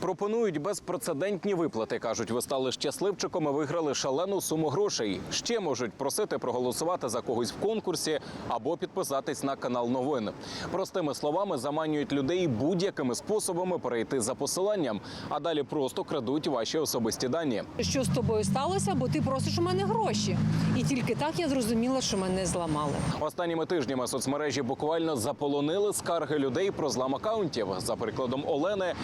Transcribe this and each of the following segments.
Пропонують безпрецедентні виплати. кажуть, ви стали щасливчиком і виграли шалену суму грошей. Ще можуть просити проголосувати за когось в конкурсі або підписатись на канал новин. Простими словами, заманюють людей будь-якими способами перейти за посиланням, а далі просто крадуть ваші особисті дані. Що з тобою сталося, бо ти просиш у мене гроші. І тільки так я зрозуміла, що мене зламали. Останніми тижнями соцмережі буквально заполонили скарги людей про злам акаунтів. За прикладом Олени,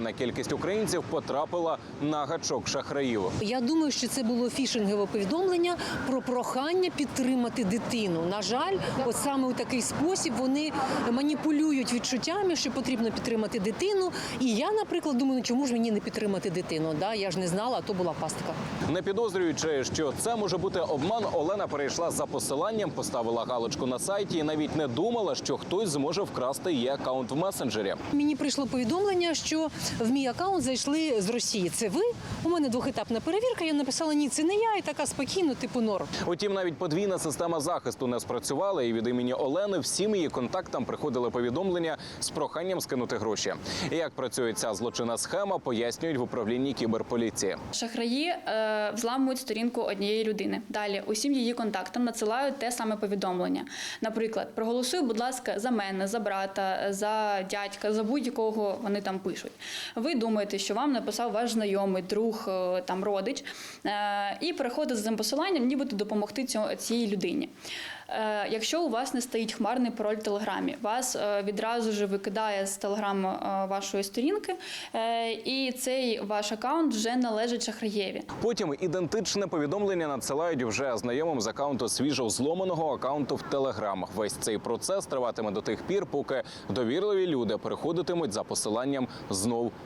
незлічена кількість українців потрапила на гачок шахраїв. Я думаю, що це було фішингове повідомлення про прохання підтримати дитину. На жаль, от саме у такий спосіб вони маніпулюють відчуттями, що потрібно підтримати дитину. І я, наприклад, думаю, ну чому ж мені не підтримати дитину? Да, я ж не знала, а то була пастка. Не підозрюючи, що це може бути обман, Олена перейшла за посиланням, поставила галочку на сайті і навіть не думала, що хтось зможе вкрасти її акаунт в месенджері. Мені прийшло повідомлення, що в мій аккаунт зайшли з Росії. Це ви? У мене двохетапна перевірка. Я написала ні, це не я, і така спокійно, типу норм. Утім, навіть подвійна система захисту не спрацювала, і від імені Олени всім її контактам приходили повідомлення з проханням скинути гроші. І як працює ця злочинна схема, пояснюють в управлінні кіберполіції. Шахраї е, взламують сторінку однієї людини. Далі усім її контактам надсилають те саме повідомлення. Наприклад, проголосуй, будь ласка, за мене, за брата, за дядька, за будь-якого вони там пишуть. Ви думаєте, що вам написав ваш знайомий, друг, е, там родич, е, і переходите за цим посиланням, нібито допомогти цій людині. Е, Якщо у вас не стоїть хмарний пароль в телеграмі, вас відразу ж викидає з телеграму е, вашої сторінки, і цей ваш аккаунт вже належить шахраєві. Потім ідентичне повідомлення надсилають вже знайомим з акаунту свіжо зломаного акаунту в Телеграм. Весь цей процес триватиме до тих пір, поки довірливі люди переходитимуть за посиланням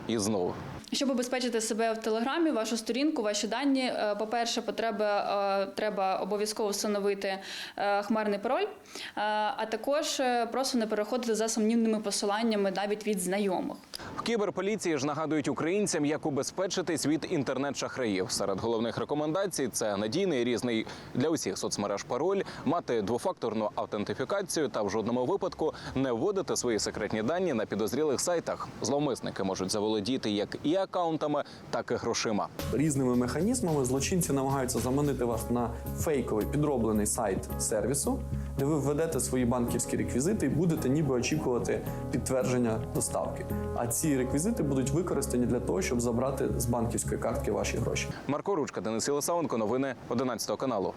і знов. Щоб обезпечити себе в телеграмі, вашу сторінку, ваші дані, е, по-перше, потреба е, треба обов'язково встановити е, хмарний пароль, а також просто не переходити за сумнівними посиланнями навіть від знайомих. В кіберполіції ж нагадують українцям, як убезпечитись від інтернет-шахраїв. Серед головних рекомендацій це надійний різний для усіх соцмереж пароль, мати двофакторну автентифікацію та в жодному випадку не вводити свої секретні дані на підозрілих сайтах. Зловмисники можуть заволодіти як і акаунтами, так і грошима. Різними механізмами злочинці намагаються заманити вас на фейковий підроблений сайт сервісу, де ви введете свої банківські реквізити і будете ніби очікувати підтвердження доставки. А ці реквізити будуть використані для того, щоб забрати з банківської картки ваші гроші. Марко Ручка, Денис Єлисаенко, новини 11 каналу.